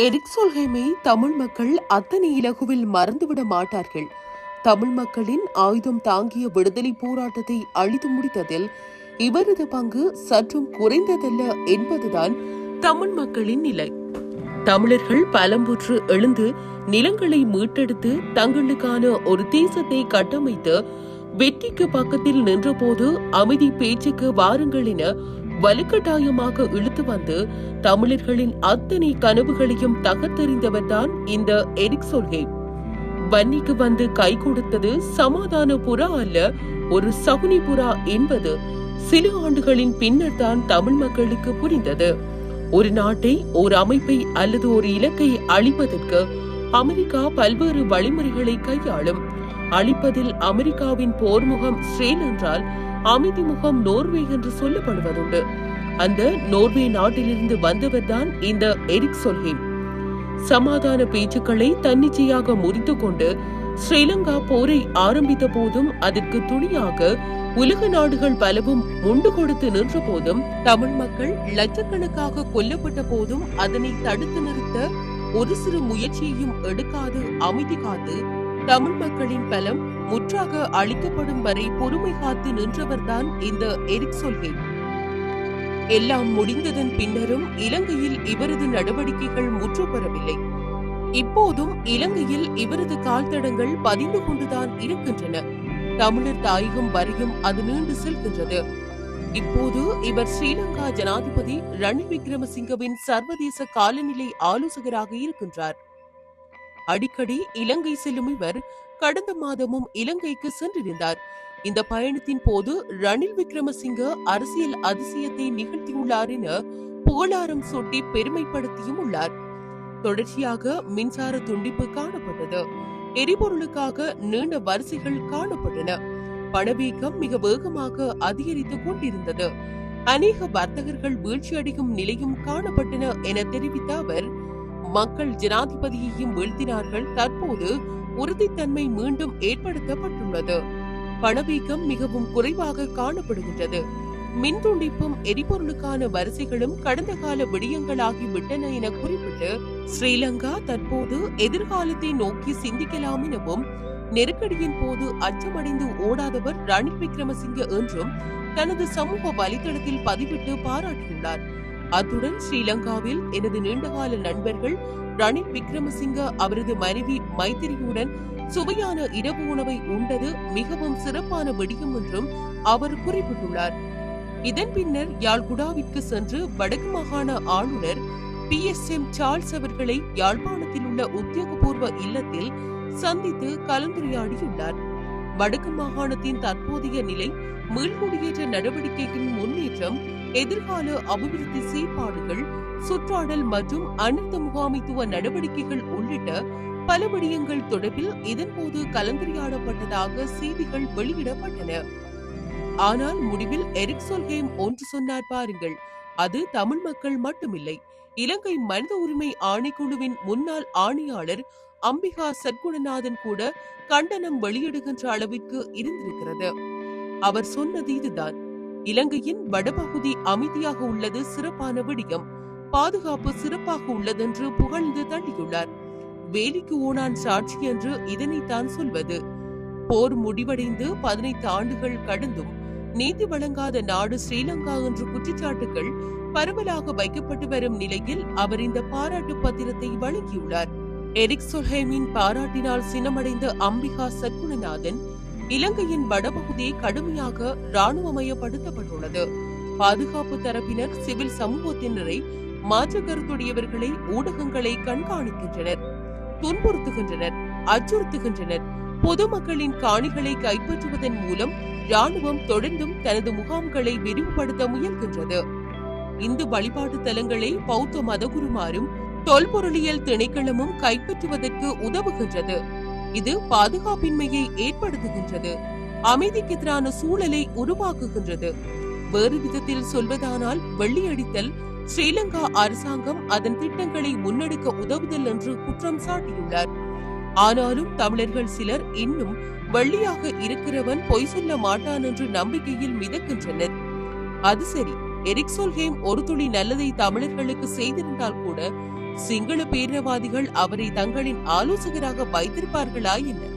Eric சொல்கைமை Tamil மக்கள் அத்தனை இலகுவில் மறந்துவிட மாட்டார்கள். தமிழ் மக்களின் ஆயுதம் தாங்கிய விடுதலை போராட்டத்தை அழித்து முடித்ததில் இவரது பங்கு சற்றும் குறைந்ததல்ல என்பதுதான் தமிழ் மக்களின் நிலை. தமிழர்கள் பலம்புற்று எழுந்து நிலங்களை மீட்டெடுத்து தங்களுக்கான ஒரு தேசத்தை கட்டமைத்து வெற்றிக்கு பக்கத்தில் நின்றபோது அமைதி பேச்சுக்கு வாருங்கள் என வலுக்கட்டாயமாக இழுத்து வந்து தமிழர்களின் அத்தனை கனவுகளையும் தகர்த்தெறிந்தவர்தான் இந்த எரிக் சொல்கை வன்னிக்கு வந்து கை கொடுத்தது சமாதான புறா அல்ல ஒரு சகுனி புறா என்பது சில ஆண்டுகளின் பின்னர் தான் தமிழ் மக்களுக்கு புரிந்தது. ஒரு நாட்டை ஒரு அமைப்பை அல்லது ஒரு இலக்கை அழிப்பதற்கு அமெரிக்கா பல்வேறு வழிமுறைகளை கையாளும். அழிப்பதில் அமெரிக்காவின் போர்முகம் ஸ்ரேல் என்றால் அமைதி முகம் நோர்வே என்று சொல்லப்படுவதுண்டு. அந்த நோர்வே நாட்டிலிருந்து வந்தவர்தான் இந்த எரிக் சொல்ஹேம். சமாதான பேச்சுக்களை தன்னிச்சையாக முறித்து கொண்டு ஸ்ரீலங்கா போரை ஆரம்பித்த போதும் அதற்கு துணியாக உலக நாடுகள் பலவும் முண்டு கொடுத்து நின்ற போதும் தமிழ் மக்கள் லட்சக்கணக்காக கொல்லப்பட்ட போதும் அதனை தடுத்து நிறுத்த ஒரு சிறு முயற்சியையும் எடுக்காது அமைதி காத்து தமிழ் மக்களின் பலம் முற்றாக அழிக்கப்படும் வரை பொறுமை காத்து நின்றவர்தான் இந்த எரிக் சொல்கை. எல்லாம் முடிந்ததன் பின்னரும் இலங்கையில் இவரது நடவடிக்கைகள் முற்றுப்பெறவில்லை. இப்போதும் இலங்கையில் இவரது கால்தடங்கள் பதிந்து கொண்டுதான் இருக்கின்றன. தமிழர் தாயகம் வரையும் அது நீண்டு செல்கின்றது. இப்போது இவர் ஸ்ரீலங்கா ஜனாதிபதி ரணில் விக்ரமசிங்கவின் சர்வதேச காலநிலை ஆலோசகராக இருக்கின்றார். அடிக்கடி இலங்கை செல்லும் இவர் கடந்த மாதமும் இலங்கைக்கு சென்றிருந்தார் இந்த பயணத்தின் போது ரணில் விக்ரமசிங்க அரசியல் அதிசயத்தை நிகழ்த்தியுள்ளார் என புகழாரம் சூட்டி பெருமைப்படுத்தியும் உள்ளார். தொடர்ச்சியாக மின்சார துண்டிப்பு காணப்பட்டது. எரிபொருளுக்காக நீண்ட வரிசைகள் காணப்பட்டன. பணவீக்கம் மிக வேகமாக அதிகரித்துக் கொண்டிருந்தது. அநேக வர்த்தகர்கள் வீழ்ச்சியடையும் நிலையும் காணப்பட்டன என தெரிவித்த அவர் மக்கள் ஜனாதிபதியையும் வீழ்த்தினார்கள். தற்போது உறுதித்தன்மை மீண்டும் ஏற்படுத்தப்பட்டுள்ளது. பணவீக்கம் மிகவும் குறைவாக காணப்படுகின்றது. மின் துண்டிப்பும் எரிபொருளுக்கான வரிசைகளும் கடந்த கால விடயங்களாகி விட்டன என குறிப்பிட்டு ஸ்ரீலங்கா தற்போது எதிர்காலத்தை நோக்கி சிந்திக்கலாம் எனவும் நெருக்கடியின் போது அச்சமடைந்து ஓடாதவர் ரணில் விக்ரமசிங்க என்றும் தனது சமூக வலைதளத்தில் பதிவிட்டு பாராட்டியுள்ளார். அத்துடன் ஸ்ரீலங்காவில் எனது நீண்டகால நண்பர்கள் ரணில் விக்ரமசிங்க அவரது மனைவி மைத்திரியுடன் சுவையான இரவு உணவை உண்டது மிகவும் சிறப்பான விடியும் என்றும் அவர் குறிப்பிட்டுள்ளார். இதன் பின்னர் யாழ்குடாவிற்கு சென்று வடக்கு மாகாண ஆளுநர் பி. எஸ். எம். சார்ல்ஸ் அவர்களை யாழ்ப்பாணத்தில் உள்ள உத்தியோகபூர்வ இல்லத்தில் சந்தித்து கலந்துரையாடியுள்ளார். வடக்கு மாகாணத்தின் தற்போதைய நிலை மீள்குடியேற்ற நடவடிக்கைகளின் முன்னேற்றம் எதிர்கால அபிவிருத்தி செயற்பாடுகள் சுற்றாடல் மற்றும் அனர்த்த முகாமைத்துவ நடவடிக்கைகள் உள்ளிட்ட பல விடயங்கள் தொடர்பில் இதன்போது கலந்துரையாடப்பட்டதாக செய்திகள் வெளியிடப்பட்டன. ஆனால் முடிவில் எரிக் சொல்ஹேம் ஒன்று சொன்னார் பாருங்கள் அது தமிழ் மக்கள் மட்டுமில்லை. இலங்கை மனித உரிமை ஆணைக்குழுவின் முன்னாள் ஆணையாளர் அம்பிகா சத்குணநாதன் கூட கண்டனம் வெளியிடுகின்ற அளவிற்கு இருந்திருக்கிறது. அவர் சொன்னது இதுதான். இலங்கையின் வடபகுதி அமைதியாக உள்ளது சிறப்பான விடயம். பாதுகாப்பு சிறப்பாக உள்ளதென்று புகழ்ந்து தள்ளியுள்ளார். வேலிக்கு ஓனான் சாட்சி என்று இதனைத்தான் சொல்வது. போர் முடிவடைந்து பதினைந்து ஆண்டுகள் கடந்தும் நீதி வழங்காத நாடு ஸ்ரீலங்கா என்று குற்றச்சாட்டுகள் பரவலாக வைக்கப்பட்டு வரும் நிலையில் அவர் இந்த பாராட்டு பத்திரத்தை வழங்கியுள்ளார். எரிக் சொல்ஹேமின் பாராட்டினால் சினமடைந்த அம்பிகா சற்குணநாதன் இலங்கையின் வடபகுதி கடுமையாக இராணுவமயப்படுத்தப்பட்டுள்ளது. பாதுகாப்பு தரப்பினர் சிவில் சமூகத்தினரை மாற்று கருத்துடையவர்களை ஊடகங்களை கண்காணிக்கின்றனர் துன்புறுத்துகின்றனர் அச்சுறுத்துகின்றனர். பொதுமக்களின் காணிகளை கைப்பற்றுவதன் மூலம் ராணுவம் தொடர்ந்தும் தனது முகாம்களை விரிவுபடுத்த முயல்கின்றது. இந்து வழிபாட்டு தலங்களை பௌத்த மதகுருமாரும் தொல்பொருளியல் திணைக்களமும் கைப்பற்றுவதற்கு உதவுகின்றது. இது பாதுகாப்பின்மையை ஏற்படுத்துகின்றது. அமைதிக்கு எதிரான சூழலை உருவாக்குகின்றது. வேறு விதத்தில் சொல்வதானால் வெள்ளியடித்தல் ஸ்ரீலங்கா அரசாங்கம் அதன் திட்டங்களை முன்னெடுக்க உதவுதல் என்று குற்றம் சாட்டியுள்ளார். ஆனாலும் தமிழர்கள் சிலர் இன்னும் வள்ளியாக இருக்கிறவன் பொய் சொல்ல மாட்டான் என்று நம்பிக்கையில் மிதக்கின்றனர். அது சரி எரிக்சோல்ஹேம் ஒரு துளி நல்லதை தமிழர்களுக்கு செய்திருந்தால் கூட சிங்கள பேரினவாதிகள் அவரை தங்களின் ஆலோசகராக வைத்திருப்பார்களா என்ன?